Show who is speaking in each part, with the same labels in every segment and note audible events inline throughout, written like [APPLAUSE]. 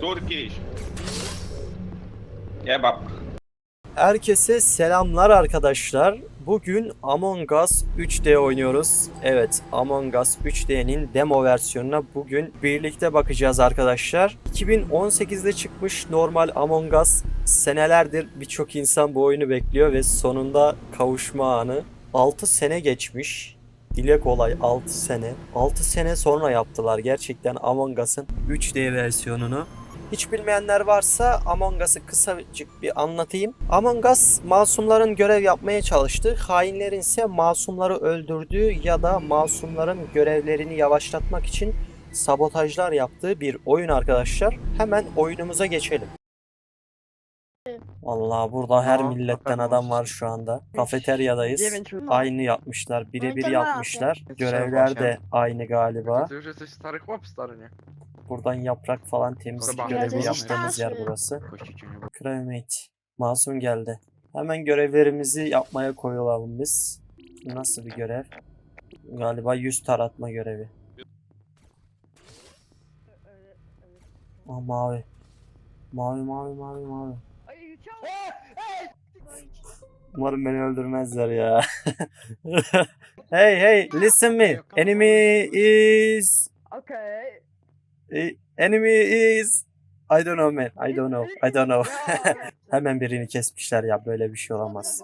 Speaker 1: Turkish. Kebap.
Speaker 2: Herkese selamlar arkadaşlar. Bugün Among Us 3D oynuyoruz. Evet, Among Us 3D'nin demo versiyonuna bugün birlikte bakacağız arkadaşlar. 2018'de çıkmış normal Among Us senelerdir birçok insan bu oyunu bekliyor ve sonunda kavuşma anı. 6 sene geçmiş. Dile kolay 6 sene. 6 sene sonra yaptılar gerçekten Among Us'ın 3D versiyonunu. Hiç bilmeyenler varsa Among Us'ı kısacık bir anlatayım. Among Us masumların görev yapmaya çalıştığı, hainlerin ise masumları öldürdüğü ya da masumların görevlerini yavaşlatmak için sabotajlar yaptığı bir oyun arkadaşlar. Hemen oyunumuza geçelim. Vallahi burada her milletten adam var şu anda. Kafeteryadayız. Aynı yapmışlar. Birebir yapmışlar. Görevler de aynı galiba. Buradan yaprak falan temizlik görevi yaptığımız yer burası. Crewmate. Masum geldi. Hemen görevlerimizi yapmaya koyulalım biz. Nasıl bir görev? Galiba yüz taratma görevi. Aa, mavi. Mavi mavi mavi mavi. Umarım beni öldürmezler ya. [LAUGHS] hey hey listen me. Enemy is
Speaker 3: Okay.
Speaker 2: Eh, enemy is I don't know man. I don't know. I don't know. [LAUGHS] Hemen birini kesmişler ya böyle bir şey olamaz.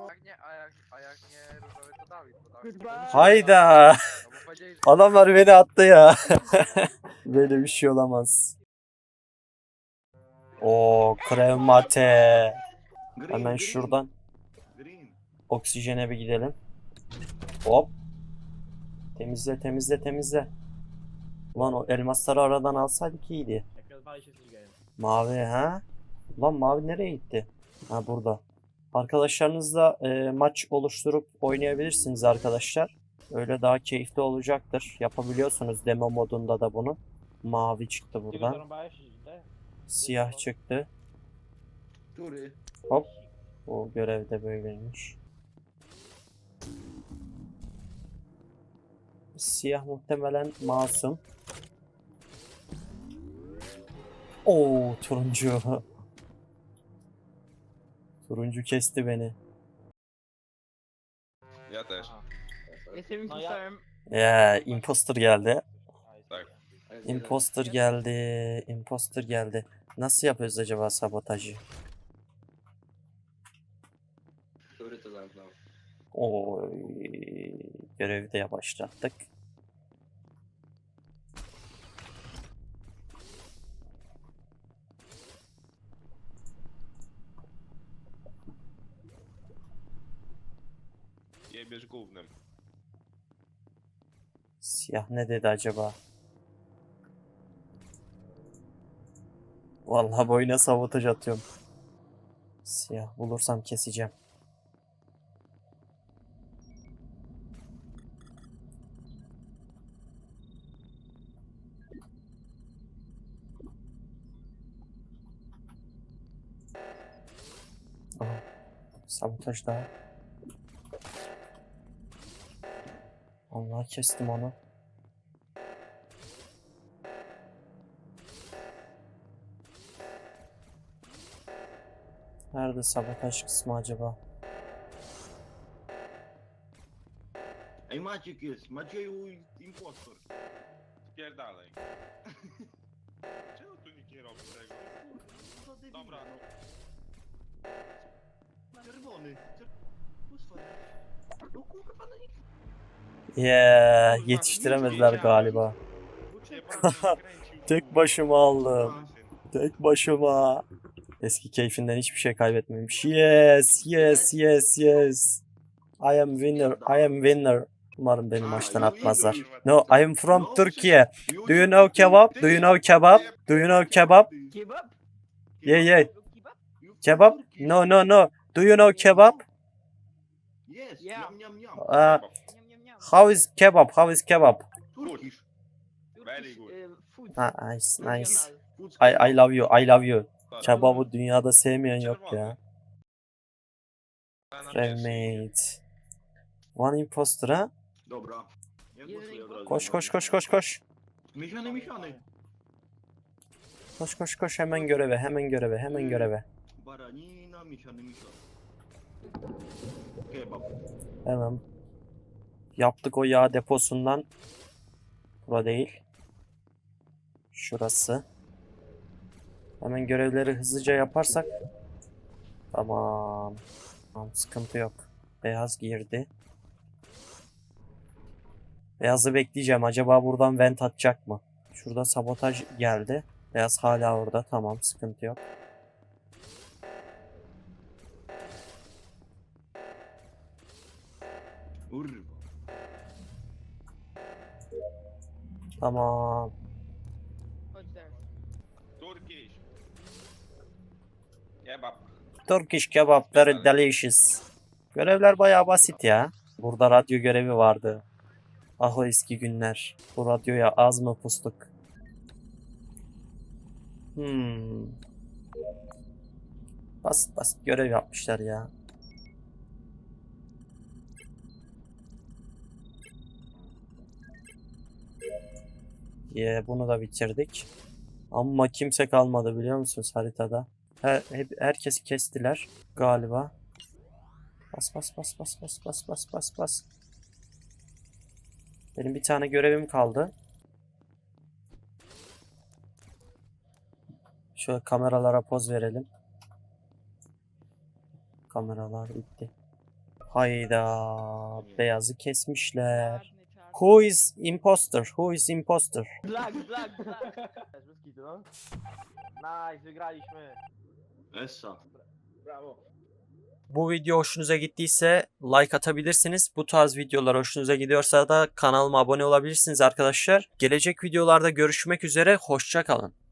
Speaker 2: Hayda. Adamlar beni attı ya. [LAUGHS] böyle bir şey olamaz. O kremate. Hemen şuradan oksijene bir gidelim. Hop. Temizle temizle temizle. Ulan o elmasları aradan alsaydık iyiydi. Mavi ha? Ulan mavi nereye gitti? Ha burada. Arkadaşlarınızla e, maç oluşturup oynayabilirsiniz arkadaşlar. Öyle daha keyifli olacaktır. Yapabiliyorsunuz demo modunda da bunu. Mavi çıktı buradan. Siyah çıktı. Hop. Bu görev de böyleymiş. Siyah muhtemelen masum. Oo turuncu. Turuncu kesti beni.
Speaker 1: Ja też.
Speaker 3: Jestem
Speaker 4: No ja-
Speaker 3: impostorem.
Speaker 2: Ya imposter geldi. Imposter geldi. Imposter geldi. Nasıl yapıyoruz acaba sabotajı?
Speaker 1: Który to zamknął?
Speaker 2: Oy, görevi de yavaşlattık.
Speaker 1: Jebiesz gównem.
Speaker 2: Siyah ne dedi acaba? Vallahi boyuna sabotaj atıyorum. Siyah bulursam keseceğim. Aha, sabotaj daha. Allah kestim onu. Nerede sabotaj kısmı acaba?
Speaker 5: Ej, Maciek jest, Macieju impostor.
Speaker 1: Spierdalaj. Czemu tu nikt nie robi tego? Dobra, no.
Speaker 5: Czerwony. Czer... Kurwa. No kurwa, no nie...
Speaker 2: Yeah, yetiştiremediler galiba. [LAUGHS]
Speaker 1: Kręcił,
Speaker 2: Tek başıma aldım. Tek başıma. Eski keyfinden hiçbir şey kaybetmemiş. Yes, yes, yes, yes. I am winner, I am winner. Umarım beni maçtan atmazlar. No, I am from Turkey. Do you know kebab? Do you know kebab? Do you know kebab?
Speaker 3: Kebab?
Speaker 2: Yeah, yeah.
Speaker 3: Kebab?
Speaker 2: Kebab? No, no, no. Do you know kebab?
Speaker 5: Jest,
Speaker 3: Ja.
Speaker 5: niam, niam, niam.
Speaker 2: Uh. How is kebab? How is kebab?
Speaker 5: Turkish.
Speaker 1: Very good.
Speaker 3: E, food.
Speaker 2: Ah, nice, nice. I, I love you, I love you. Kebabı dünyada sevmeyen yok ya. Crewmate. One imposter ha?
Speaker 5: Dobra. Ja głosuję od razu.
Speaker 2: Koş koş koş koş koş.
Speaker 5: Miesiany, miesiany.
Speaker 2: Koş koş koş hemen göreve hemen göreve hemen göreve.
Speaker 5: Baranina, miesiany misio. Kebab.
Speaker 2: Hemen. Yaptık o yağ deposundan. Bura değil. Şurası. Hemen görevleri hızlıca yaparsak. Tamam. Tamam sıkıntı yok. Beyaz girdi. Beyazı bekleyeceğim. Acaba buradan vent atacak mı? Şurada sabotaj geldi. Beyaz hala orada. Tamam sıkıntı yok.
Speaker 5: Kurwa.
Speaker 2: Tamam.
Speaker 1: Turkish. Kebap.
Speaker 2: Turkish kebap very delicious. Görevler bayağı basit ya. Burada radyo görevi vardı. Ah o eski günler. Bu radyoya az mı pustuk? Hmm. Basit basit görev yapmışlar ya. Bunu da bitirdik. Ama kimse kalmadı biliyor musunuz haritada? Her, hep, herkesi kestiler galiba. Bas bas bas bas bas bas bas bas bas. Benim bir tane görevim kaldı. Şöyle kameralara poz verelim. Kameralar bitti. Hayda. Beyazı kesmişler. Who is imposter? Who is imposter?
Speaker 3: Black, black, black. Nice, wygraliśmy.
Speaker 5: Essa.
Speaker 3: Brawo.
Speaker 2: Bu video hoşunuza gittiyse like atabilirsiniz. Bu tarz videolar hoşunuza gidiyorsa da kanalıma abone olabilirsiniz arkadaşlar. Gelecek videolarda görüşmek üzere. Hoşça kalın.